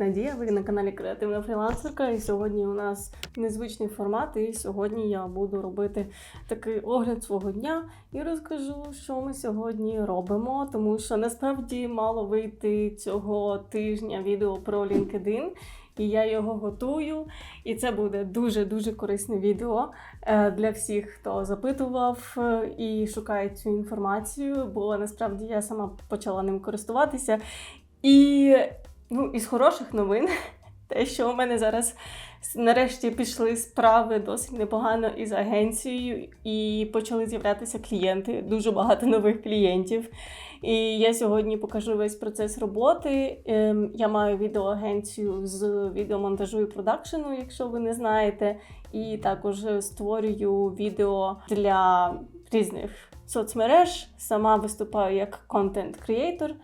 Надія, ви на каналі Креативна фрілансерка. І сьогодні у нас незвичний формат. І сьогодні я буду робити такий огляд свого дня і розкажу, що ми сьогодні робимо. Тому що насправді мало вийти цього тижня відео про LinkedIn. І я його готую, і це буде дуже дуже корисне відео е, для всіх, хто запитував е, і шукає цю інформацію, бо насправді я сама почала ним користуватися. І ну, із хороших новин, те, що у мене зараз нарешті пішли справи досить непогано із агенцією, і почали з'являтися клієнти, дуже багато нових клієнтів. І я сьогодні покажу весь процес роботи. Ем, Я маю відеоагенцію з відеомонтажу і продакшену, якщо ви не знаєте. І також створюю відео для різних соцмереж. Сама виступаю як контент-креатор.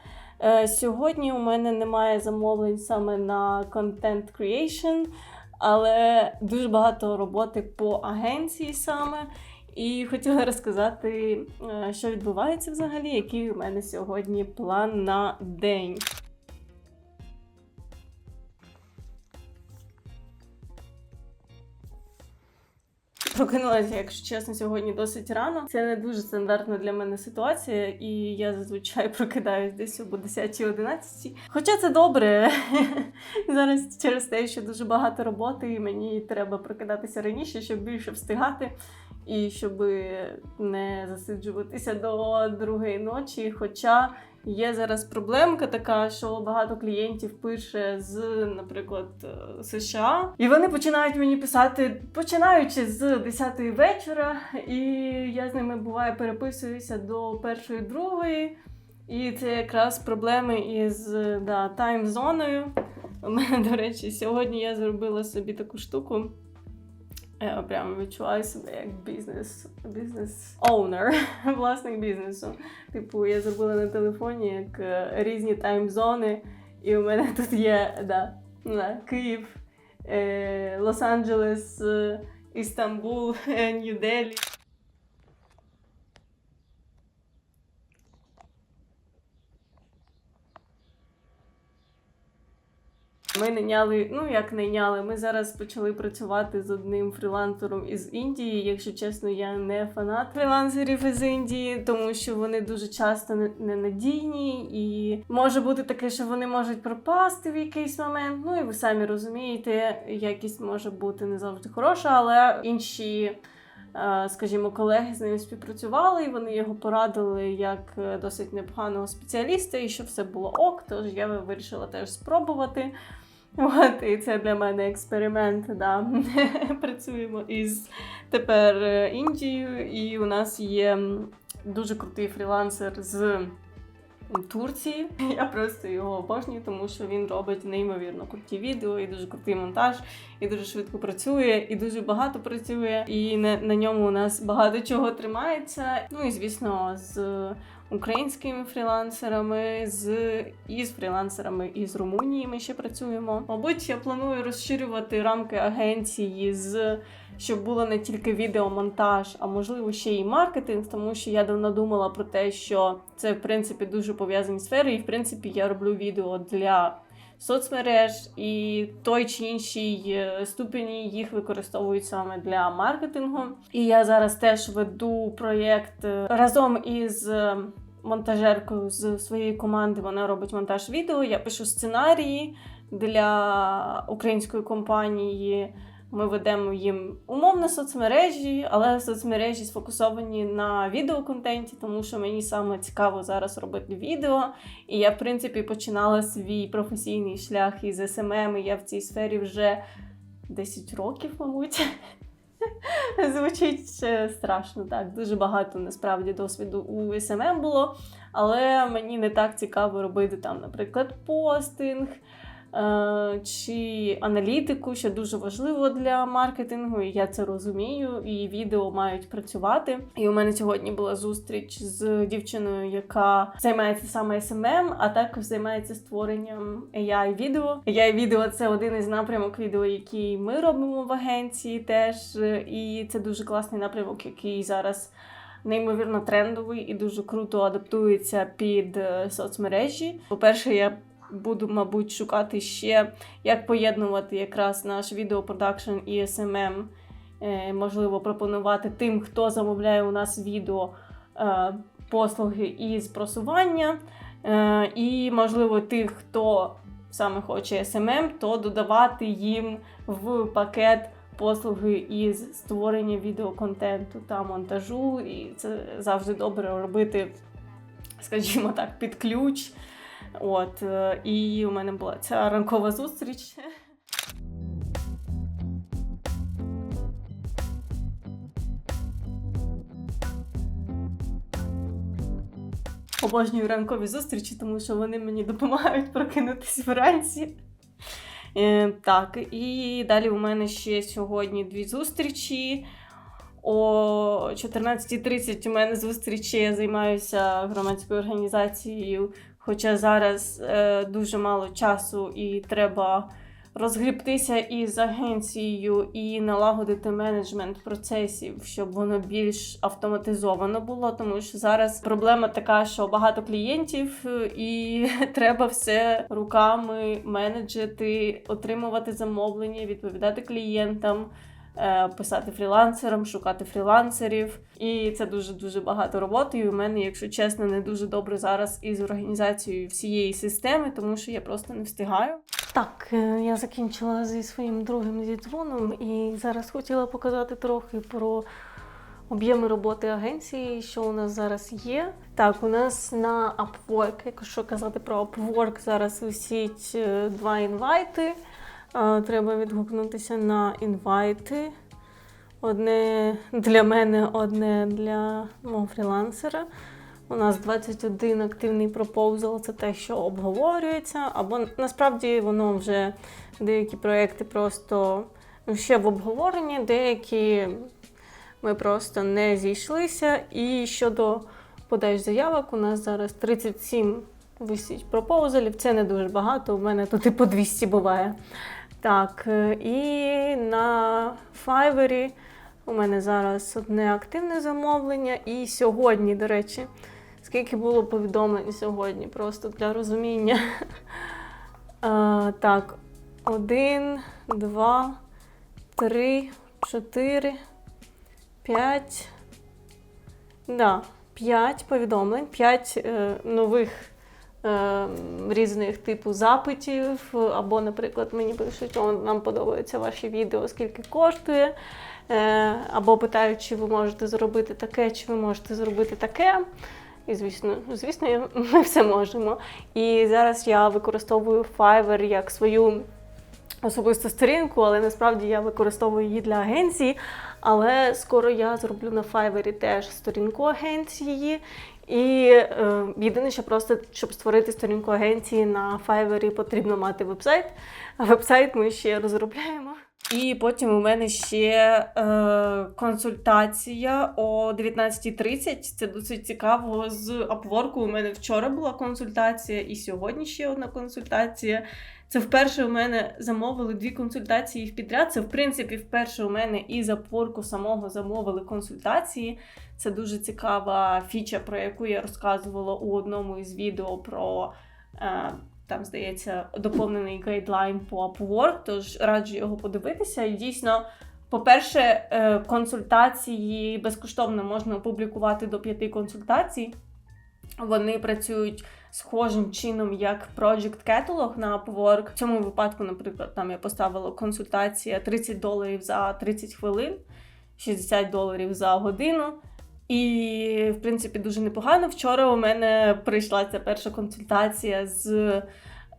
Е, Сьогодні у мене немає замовлень саме на контент creation, але дуже багато роботи по агенції саме. І хотіла розказати, е, що відбувається взагалі, який у мене сьогодні план на день. Прокинулася, якщо чесно, сьогодні досить рано. Це не дуже стандартна для мене ситуація, і я зазвичай прокидаюсь десь об 10-11. Хоча це добре зараз через те, що дуже багато роботи, і мені треба прокидатися раніше, щоб більше встигати. І щоб не засиджуватися до другої ночі. Хоча є зараз проблемка така, що багато клієнтів пише з, наприклад, е, США, і вони починають мені писати, починаючи з 10-ї вечора, і я з ними буває переписуюся до першої другої. І це якраз проблеми із да, тайм-зоною. У мене, до речі, сьогодні я зробила собі таку штуку. Я прямо відчуваю себе як бізнес бізнес оунер, власник бізнесу. Типу, я зробила на телефоні як різні тайм-зони, і у мене тут є да, да, Київ, е, Лос-Анджелес, Істамбул, Нью-Делі. Ми найняли, ну як найняли, ми зараз почали працювати з одним фрілансером із Індії. Якщо чесно, я не фанат фрілансерів із Індії, тому що вони дуже часто не- ненадійні, і може бути таке, що вони можуть пропасти в якийсь момент. Ну і ви самі розумієте, якість може бути не завжди хороша, але інші. е, Скажімо, колеги з ним співпрацювали, і вони його порадили як е, досить непоганого спеціаліста, і що все було ок. Тож я вирішила теж спробувати. От, і це для мене експеримент. Да. Працюємо із тепер е, Індією, і у нас є дуже крутий фрілансер з Турції. Я просто його обожнюю, тому що він робить неймовірно круті відео, і дуже крутий монтаж, і дуже швидко працює, і дуже багато працює. І на, на ньому у нас багато чого тримається. Ну і звісно, з українськими фрілансерами, з із фрілансерами із Румунії ми ще працюємо. Мабуть, я планую розширювати рамки агенції з. Щоб було не тільки відеомонтаж, а можливо ще й маркетинг, тому що я давно думала про те, що це в принципі дуже пов'язані сфери, і в принципі я роблю відео для соцмереж, і той чи іншій е, ступені їх використовують саме для маркетингу. І я зараз теж веду проєкт е, разом із. Монтажеркою з своєї команди вона робить монтаж відео. Я пишу сценарії для української компанії. Ми ведемо їм умовно соцмережі, але соцмережі сфокусовані на відеоконтенті, тому що мені саме цікаво зараз робити відео. І я, в принципі, починала свій професійний шлях із SMM, і Я в цій сфері вже 10 років, мабуть. Звучить ще страшно, так. Дуже багато насправді досвіду у СММ було, але мені не так цікаво робити там, наприклад, постинг. Е, Чи аналітику, що дуже важливо для маркетингу, і я це розумію, і відео мають працювати. І у мене сьогодні була зустріч з дівчиною, яка займається саме SMM, а також займається створенням AI відео. AI відео це один із напрямок відео, який ми робимо в агенції теж. І це дуже класний напрямок, який зараз неймовірно трендовий і дуже круто адаптується під е, соцмережі. По-перше, я буду, мабуть, шукати ще, як поєднувати якраз наш відеопродакшн і SMM. Е, Можливо, пропонувати тим, хто замовляє у нас відео е, послуги із просування. Е, І, можливо, тих, хто саме хоче SMM, то додавати їм в пакет послуги із створення відеоконтенту та монтажу. І це завжди добре робити, скажімо так, під ключ. От, е, і у мене була ця ранкова зустріч. Обожнюю ранкові зустрічі, тому що вони мені допомагають прокинутися вранці. Е, так, і далі у мене ще сьогодні дві зустрічі. О 14.30 у мене зустрічі, я займаюся громадською організацією, хоча зараз е, дуже мало часу і треба розгрібтися із агенцією і налагодити менеджмент процесів, щоб воно більш автоматизовано було. Тому що зараз проблема така, що багато клієнтів, е, і треба все руками менеджити, отримувати замовлення, відповідати клієнтам. Е, Писати фрілансерам, шукати фрілансерів, і це дуже дуже багато роботи. І у мене, якщо чесно, не дуже добре зараз із організацією всієї системи, тому що я просто не встигаю. Так, е, я закінчила зі своїм другим зідзвоном і зараз хотіла показати трохи про об'єми роботи агенції, що у нас зараз є. Так, у нас на Upwork, якщо казати про Upwork, зараз висіть е, два інвайти. Треба відгукнутися на інвайти. Одне для мене, одне для мого фрілансера. У нас 21 активний пропозал, це те, що обговорюється, або насправді воно вже деякі проекти просто ще в обговоренні, деякі ми просто не зійшлися. І щодо подач заявок, у нас зараз 37 висить пропозалів. Це не дуже багато. У мене тут і по 200 буває. Так, е, і на Fiverr у мене зараз одне активне замовлення. І сьогодні, до речі, скільки було повідомлень сьогодні, просто для розуміння. А, так, один, два, три, чотири, п'ять. Да, п'ять повідомлень, п'ять е, нових е, різних типу запитів. Або, наприклад, мені пишуть, о, нам подобаються ваші відео, скільки коштує. Е, або питають, чи ви можете зробити таке, чи ви можете зробити таке. І звісно, звісно, ми все можемо. І зараз я використовую Fiverr як свою особисту сторінку, але насправді я використовую її для агенції. Але скоро я зроблю на Fiverr теж сторінку агенції. І е, єдине, що просто щоб створити сторінку агенції на Fiverr, потрібно мати вебсайт. А вебсайт ми ще розробляємо. І потім у мене ще е, консультація о 19.30. Це досить цікаво. З Upwork у мене вчора була консультація, і сьогодні ще одна консультація. Це вперше у мене замовили дві консультації в підряд. Це, в принципі, вперше у мене і з Upwork самого замовили консультації. Це дуже цікава фіча, про яку я розказувала у одному із відео про. Е, там, здається, доповнений гайдлайн по Upwork, тож раджу його подивитися. І дійсно, по-перше, е, консультації безкоштовно можна опублікувати до п'яти консультацій. Вони працюють схожим чином, як Project Catalog на Upwork. В цьому випадку, наприклад, там я поставила консультація 30 доларів за 30 хвилин, 60 доларів за годину. І, в принципі, дуже непогано. Вчора у мене прийшла ця перша консультація з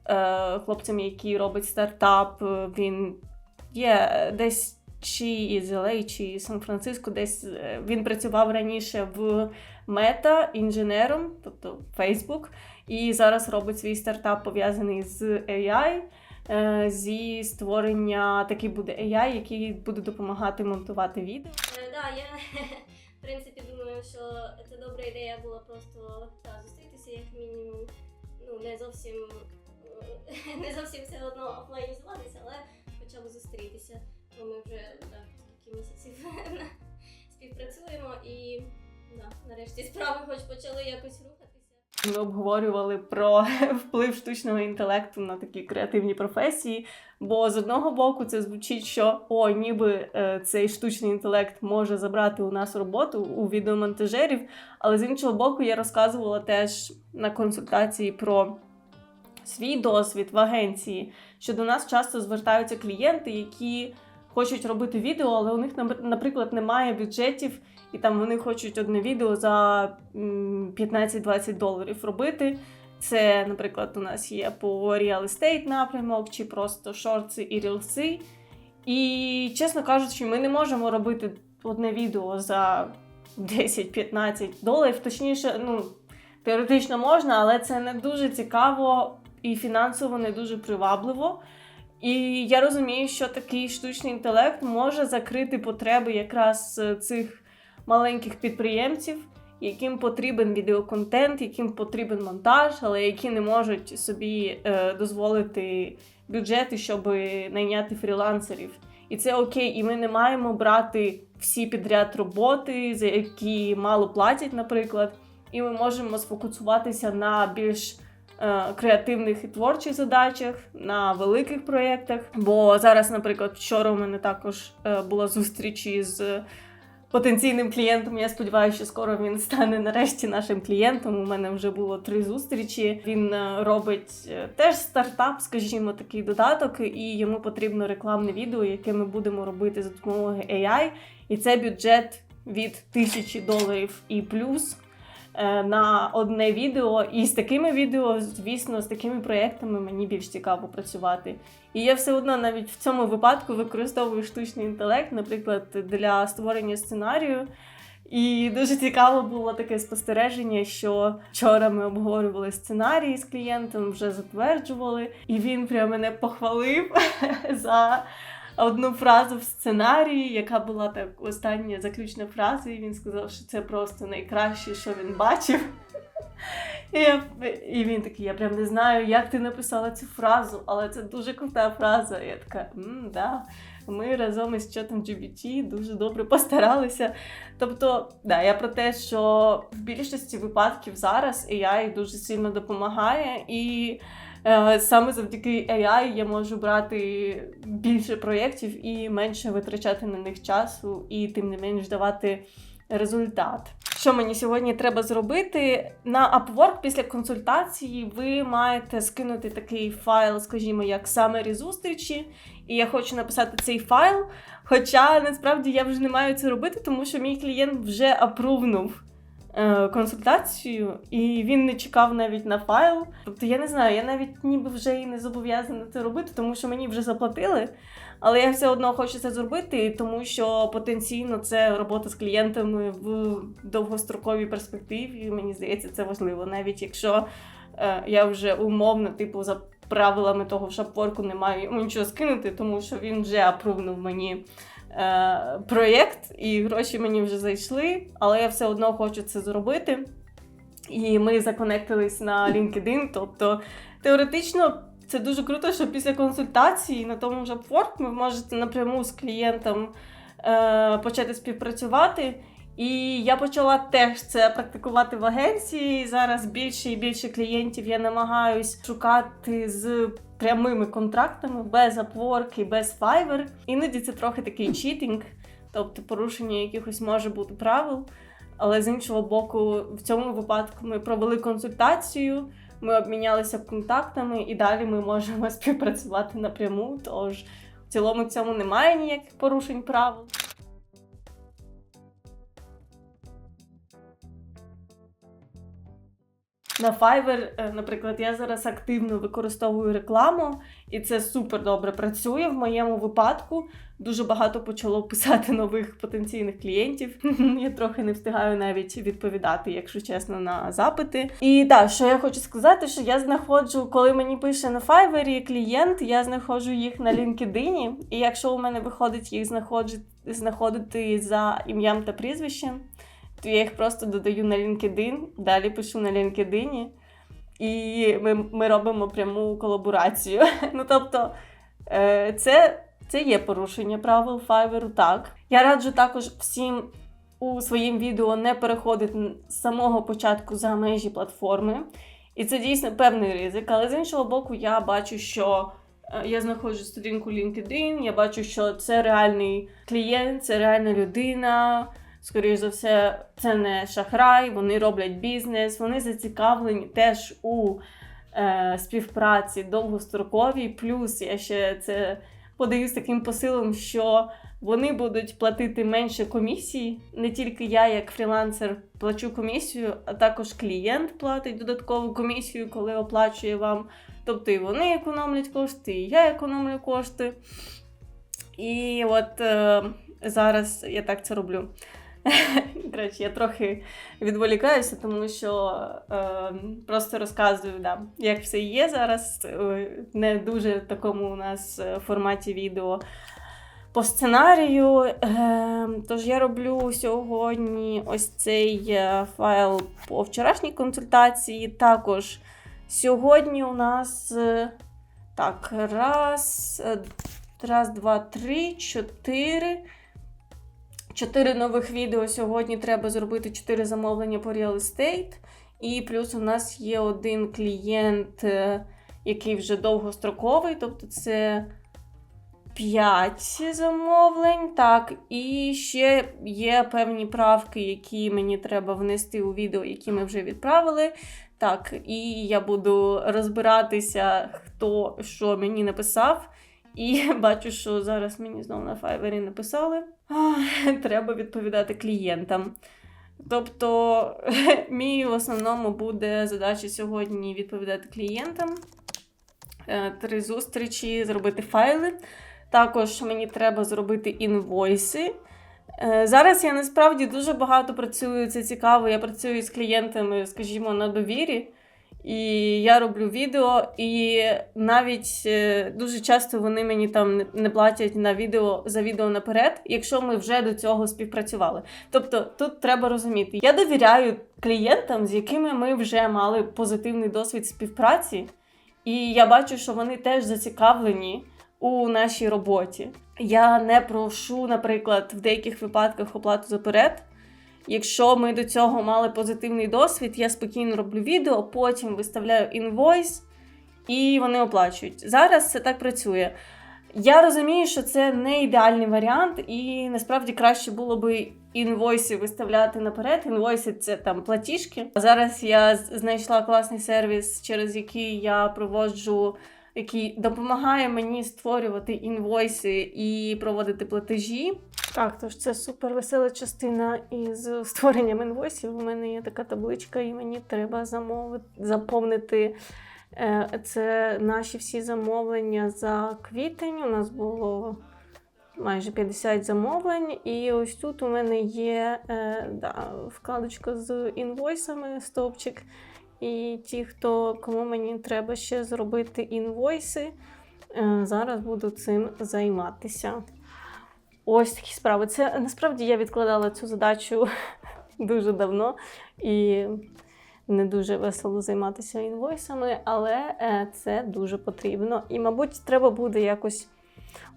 е, хлопцем, який робить стартап. Він є десь чи із LA, чи із Сан-Франциско, десь е, він працював раніше в Мета інженером, тобто Facebook, і зараз робить свій стартап пов'язаний з AI. е, Зі створення такий буде AI, який буде допомагати монтувати відео. Е, да, я в принципі думаю, що це добра ідея була просто та, зустрітися як мінімум. Ну, не зовсім не зовсім все одно офлайнізуватися, але хоча б зустрітися. Бо ми вже так, кілька місяців співпрацюємо і да, нарешті справи хоч почали якось рухатися. Ми обговорювали про вплив штучного інтелекту на такі креативні професії. Бо з одного боку це звучить, що о, ніби е, цей штучний інтелект може забрати у нас роботу у відеомонтажерів. Але з іншого боку, я розказувала теж на консультації про свій досвід в агенції, що до нас часто звертаються клієнти, які хочуть робити відео, але у них, наприклад, немає бюджетів, і там вони хочуть одне відео за 15-20 доларів робити. Це, наприклад, у нас є по real estate напрямок, чи просто шорти і рілси. І, чесно кажучи, ми не можемо робити одне відео за 10-15 доларів. Точніше, ну, теоретично можна, але це не дуже цікаво і фінансово не дуже привабливо. І я розумію, що такий штучний інтелект може закрити потреби якраз е, цих маленьких підприємців, яким потрібен відеоконтент, яким потрібен монтаж, але які не можуть собі е, дозволити бюджети, щоб найняти фрілансерів. І це окей, і ми не маємо брати всі підряд роботи, за які мало платять, наприклад. І ми можемо сфокусуватися на більш креативних і творчих задачах, на великих проєктах. Бо зараз, наприклад, вчора у мене також е, була зустріч із потенційним клієнтом. Я сподіваюся, що скоро він стане нарешті нашим клієнтом. У мене вже було три зустрічі. Він е, робить е, теж стартап, скажімо, такий додаток, і йому потрібно рекламне відео, яке ми будемо робити за допомогою AI. І це бюджет від тисячі доларів і плюс е, на одне відео. І з такими відео, звісно, з такими проєктами мені більш цікаво працювати. І я все одно навіть в цьому випадку використовую штучний інтелект, наприклад, для створення сценарію. І дуже цікаво було таке спостереження, що вчора ми обговорювали сценарій з клієнтом, вже затверджували, і він прямо мене похвалив за одну фразу в сценарії, яка була так остання заключна фраза, і він сказав, що це просто найкраще, що він бачив. І, я, і він такий, я прям не знаю, як ти написала цю фразу, але це дуже крута фраза. Я така, м, да. Ми разом із чатом GBT дуже добре постаралися. Тобто, да, я про те, що в більшості випадків зараз AI дуже сильно допомагає, і саме завдяки AI я можу брати більше проєктів і менше витрачати на них часу, і тим не менш давати результат. Що мені сьогодні треба зробити? На Upwork після консультації ви маєте скинути такий файл, скажімо, як summary зустрічі, і я хочу написати цей файл. Хоча насправді я вже не маю це робити, тому що мій клієнт вже апрувнув е, консультацію, і він не чекав навіть на файл. Тобто я не знаю, я навіть ніби вже і не зобов'язана це робити, тому що мені вже заплатили. Але я все одно хочу це зробити, тому що потенційно це робота з клієнтами в довгостроковій перспективі. Мені здається, це важливо, навіть якщо е, я вже умовно, типу, за правилами того в шапворку не маю йому нічого скинути, тому що він вже апрувнув мені е, проєкт, і гроші мені вже зайшли, але я все одно хочу це зробити. І ми законектились на LinkedIn, тобто теоретично. Це дуже круто, що після консультації на тому ж Upwork ви можете напряму з клієнтом е, почати співпрацювати. І я почала теж це практикувати в агенції. Зараз більше і більше клієнтів я намагаюсь шукати з прямими контрактами, без і без Fiverr. Іноді це трохи такий читінг, тобто порушення якихось може бути правил. Але з іншого боку, в цьому випадку ми провели консультацію. Ми обмінялися контактами, і далі ми можемо співпрацювати напряму. Тож в цілому цьому немає ніяких порушень правил. На Fiverr, е, наприклад, я зараз активно використовую рекламу, і це супер добре працює в моєму випадку. Дуже багато почало писати нових потенційних клієнтів. Я трохи не встигаю навіть відповідати, якщо чесно, на запити. І так, що я хочу сказати, що я знаходжу, коли мені пише на Fiverr клієнт, я знаходжу їх на LinkedIn, і якщо у мене виходить їх знаходжу- знаходити за ім'ям та прізвищем, то я їх просто додаю на LinkedIn, далі пишу на LinkedIn, і ми, ми робимо пряму колаборацію. Ну тобто, е, це, це є порушення правил Fiverr, так. Я раджу також всім у своїм відео не переходить н- з самого початку за межі платформи. І це дійсно певний ризик. Але з іншого боку, я бачу, що е, я знаходжу сторінку LinkedIn, я бачу, що це реальний клієнт, це реальна людина. Скоріше за все, це не шахрай, вони роблять бізнес, вони зацікавлені теж у е, співпраці довгостроковій. Плюс я ще це подаю з таким посилом, що вони будуть платити менше комісії. Не тільки я, як фрілансер, плачу комісію, а також клієнт платить додаткову комісію, коли оплачує вам. Тобто і вони економлять кошти, і я економлю кошти. І от е, зараз я так це роблю. До речі, я трохи відволікаюся, тому що е, просто розказую, да, як все є зараз. е, Не дуже в такому у нас е, форматі відео по сценарію. Е, тож я роблю сьогодні ось цей е, файл по вчорашній консультації. Також сьогодні у нас так, раз, раз, два, три, чотири. Чотири нових відео сьогодні треба зробити чотири замовлення по real estate. І плюс у нас є один клієнт, е, який вже довгостроковий, тобто це 5 замовлень. Так, і ще є певні правки, які мені треба внести у відео, які ми вже відправили. Так, і я буду розбиратися, хто що мені написав. І бачу, що зараз мені знову на Fiverr написали. Треба відповідати клієнтам. Тобто, мій в основному буде задача сьогодні відповідати клієнтам. Е, Три зустрічі, зробити файли. Також мені треба зробити інвойси. Е, Зараз я насправді дуже багато працюю, це цікаво. Я працюю з клієнтами, скажімо, на довірі. І я роблю відео, і навіть е, дуже часто вони мені там не- не платять на відео за відео наперед, якщо ми вже до цього співпрацювали. Тобто тут треба розуміти, я довіряю клієнтам, з якими ми вже мали позитивний досвід співпраці, і я бачу, що вони теж зацікавлені у нашій роботі. Я не прошу, наприклад, в деяких випадках оплату заперед. Якщо ми до цього мали позитивний досвід, я спокійно роблю відео, потім виставляю інвойс, і вони оплачують. Зараз це так працює. Я розумію, що це не ідеальний варіант, і насправді краще було би інвойси виставляти наперед. Інвойси це там платіжки. Зараз я знайшла класний сервіс, через який я проводжу, який допомагає мені створювати інвойси і проводити платежі. Так, тож це супер весела частина із створенням інвойсів. У мене є така табличка, і мені треба замовити, заповнити. е, Це наші всі замовлення за квітень. У нас було майже 50 замовлень. І ось тут у мене є е, да, вкладочка з інвойсами, стовпчик. І ті, хто кому мені треба ще зробити інвойси, е, зараз буду цим займатися. Ось такі справи. Це насправді я відкладала цю задачу дуже давно і не дуже весело займатися інвойсами, але е, це дуже потрібно. І, мабуть, треба буде якось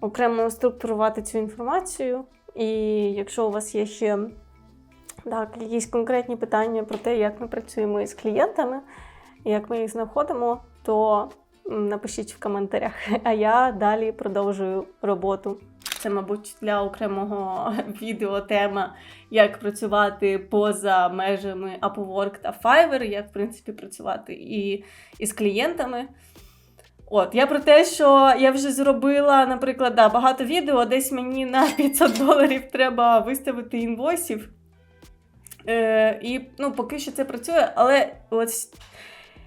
окремо структурувати цю інформацію. І якщо у вас є ще так, якісь конкретні питання про те, як ми працюємо із клієнтами, як ми їх знаходимо, то напишіть в коментарях. А я далі продовжую роботу. Це, мабуть, для окремого відео тема, як працювати поза межами Upwork та Fiverr, як, в принципі, працювати і із клієнтами. От, я про те, що я вже зробила, наприклад, да, багато відео, десь мені на 500 доларів треба виставити інвойсів. Е, і ну, поки що це працює, але ось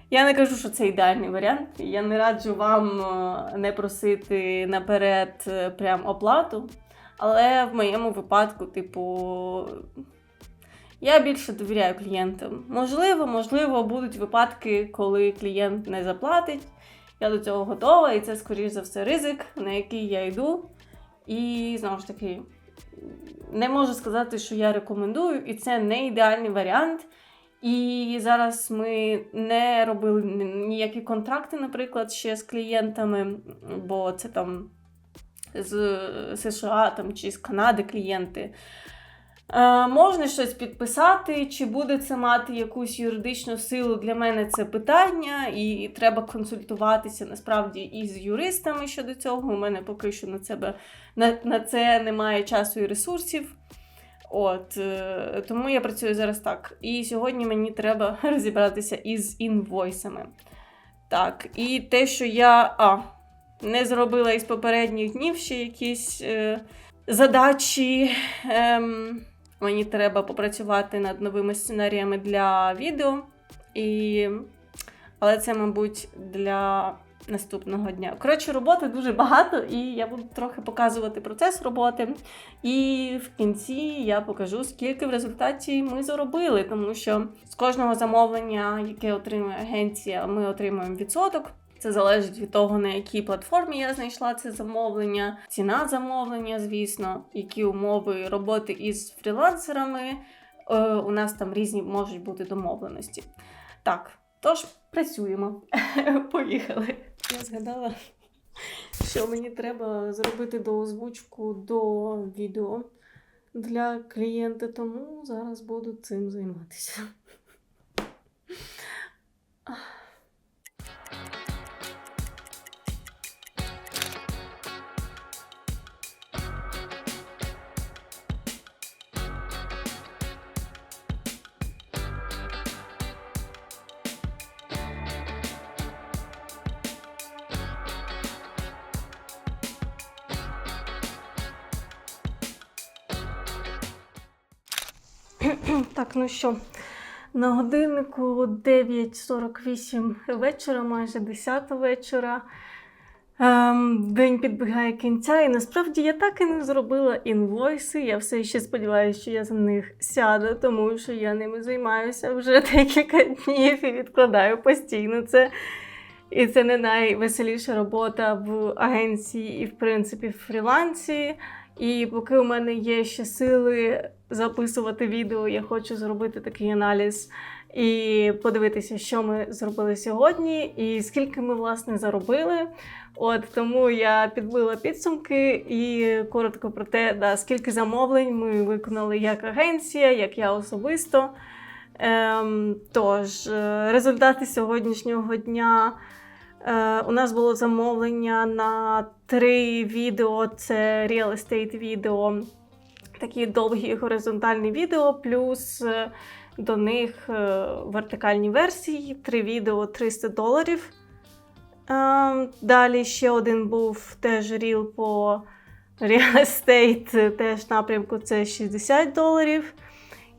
я не кажу, що це ідеальний варіант. Я не раджу вам е, не просити наперед е, прям оплату. Але в моєму випадку, типу, я більше довіряю клієнтам. Можливо, можливо, будуть випадки, коли клієнт не заплатить. Я до цього готова, і це, скоріш за все, ризик, на який я йду. І знову ж таки, не можу сказати, що я рекомендую, і це не ідеальний варіант. І зараз ми не робили ніякі контракти, наприклад, ще з клієнтами, бо це там з США там, чи з Канади клієнти. Е, можна щось підписати, чи буде це мати якусь юридичну силу? Для мене це питання, і треба консультуватися насправді із юристами щодо цього. У мене поки що на себе на, на це немає часу і ресурсів. От е, тому я працюю зараз так. І сьогодні мені треба розібратися із інвойсами. Так, і те, що я а, не зробила із попередніх днів ще якісь е, задачі. Ем, мені треба попрацювати над новими сценаріями для відео. І... Але це, мабуть, для наступного дня. Коротше, роботи дуже багато, і я буду трохи показувати процес роботи. І в кінці я покажу, скільки в результаті ми заробили, тому що з кожного замовлення, яке отримує агенція, ми отримуємо відсоток. Це залежить від того, на якій платформі я знайшла це замовлення, ціна замовлення, звісно, які умови роботи із фрілансерами. Е, у нас там різні можуть бути домовленості. Так, тож працюємо. Поїхали. Я згадала, що мені треба зробити доозвучку до відео для клієнта, тому зараз буду цим займатися. Так, ну що, на годиннику 9.48 вечора, майже 10 вечора. Ем, день підбігає кінця, і насправді я так і не зробила інвойси. Я все ще сподіваюся, що я за них сяду, тому що я ними займаюся вже декілька днів і відкладаю постійно це. І це не найвеселіша робота в агенції і, в принципі, в фрілансі. І поки у мене є ще сили записувати відео, я хочу зробити такий аналіз і подивитися, що ми зробили сьогодні, і скільки ми власне заробили. От тому я підбила підсумки і коротко про те, да, скільки замовлень ми виконали як агенція, як я особисто. Ем, тож, е, результати сьогоднішнього дня. Е, у нас було замовлення на три відео: це Real Estate відео, такі довгі горизонтальні відео, плюс е, до них е, вертикальні версії, три відео 300 доларів. Далі ще один був теж ріл по Real Estate, теж напрямку це 60 доларів.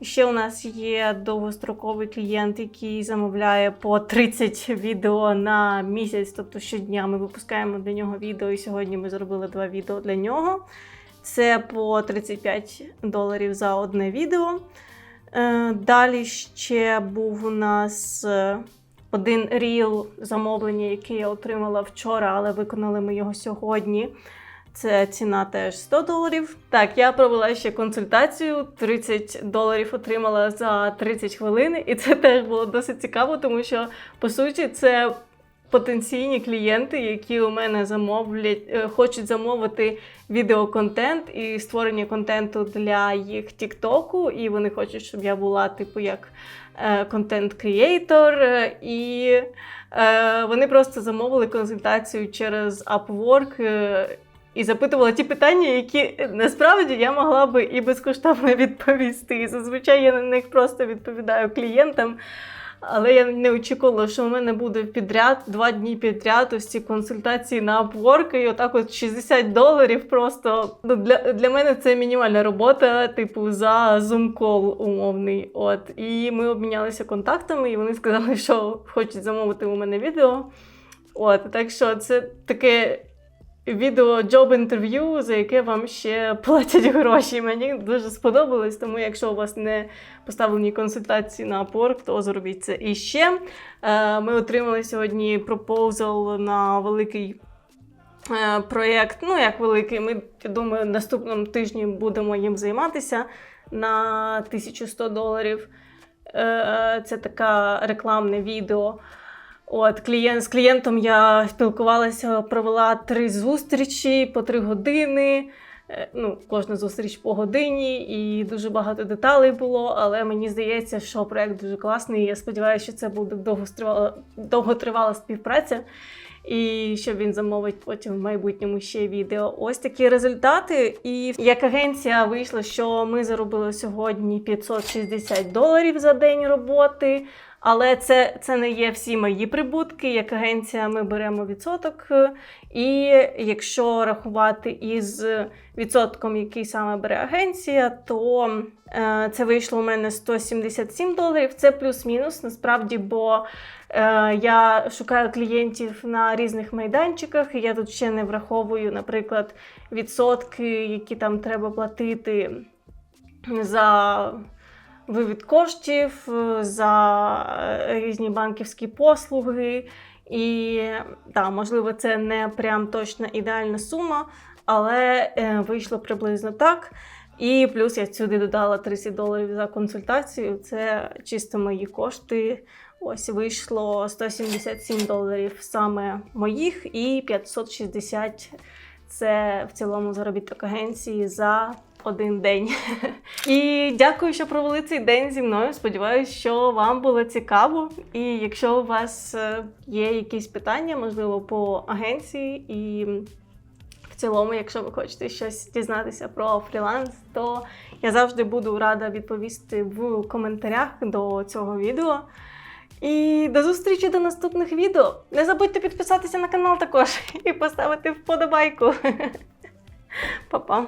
Ще у нас є довгостроковий клієнт, який замовляє по 30 відео на місяць. Тобто щодня ми випускаємо для нього відео, і сьогодні ми зробили два відео для нього. Це по 35 доларів за одне відео. Е, Далі ще був у нас е, один ріл замовлення, яке я отримала вчора, але виконали ми його сьогодні. Це ціна теж 100 доларів. Так, я провела ще консультацію, 30 доларів отримала за 30 хвилин, і це теж було досить цікаво, тому що по суті це потенційні клієнти, які у мене замовлять, е, хочуть замовити відеоконтент і створення контенту для їх Тіктоку, і вони хочуть, щоб я була типу як контент-крієйтор. І е, вони просто замовили консультацію через Upwork. І запитувала ті питання, які е, насправді я могла би і безкоштовно відповісти. Зазвичай я на них просто відповідаю клієнтам. Але я не очікувала, що в мене буде підряд, два дні підряд ось ці консультації на Upwork, і отак от 60 доларів просто ну, для, для мене це мінімальна робота, типу за Zoom-кол умовний. От. І ми обмінялися контактами, і вони сказали, що хочуть замовити у мене відео. От, так що це таке відео джоб інтерв'ю, за яке вам ще платять гроші. Мені дуже сподобалось, тому якщо у вас не поставлені консультації на Upwork, то зробіть це. І ще е, ми отримали сьогодні пропозал на великий. е, Проєкт, ну як великий, ми я думаю, наступному тижні будемо їм займатися на 1100 доларів. Е, Це таке рекламне відео. От клієнт з клієнтом я спілкувалася, провела три зустрічі по три години. е, ну, кожна зустріч по годині, і дуже багато деталей було. Але мені здається, що проект дуже класний. Я сподіваюся, що це буде довгостривала, довготривала співпраця. І що він замовить потім в майбутньому ще відео. Ось такі результати. І як агенція вийшло, що ми заробили сьогодні 560 доларів за день роботи. Але це, це не є всі мої прибутки. Як агенція ми беремо відсоток. І якщо рахувати із відсотком, який саме бере агенція, то е, це вийшло у мене 177 доларів. Це плюс-мінус насправді, бо е, я шукаю клієнтів на різних майданчиках. і Я тут ще не враховую, наприклад, відсотки, які там треба платити за вивід коштів, е, за е, різні банківські послуги. І так, можливо, це не прям точно ідеальна сума, але е, вийшло приблизно так. І плюс я сюди додала 30 доларів за консультацію. Це чисто мої кошти. Ось вийшло 177 доларів саме моїх, і 560 це в цілому заробіток агенції за один день. І дякую, що провели цей день зі мною. Сподіваюсь, що вам було цікаво. І якщо у вас е, є якісь питання, можливо, по агенції, і в цілому, якщо ви хочете щось дізнатися про фріланс, то я завжди буду рада відповісти в коментарях до цього відео. І до зустрічі до наступних відео. Не забудьте підписатися на канал також і поставити вподобайку. Па-па!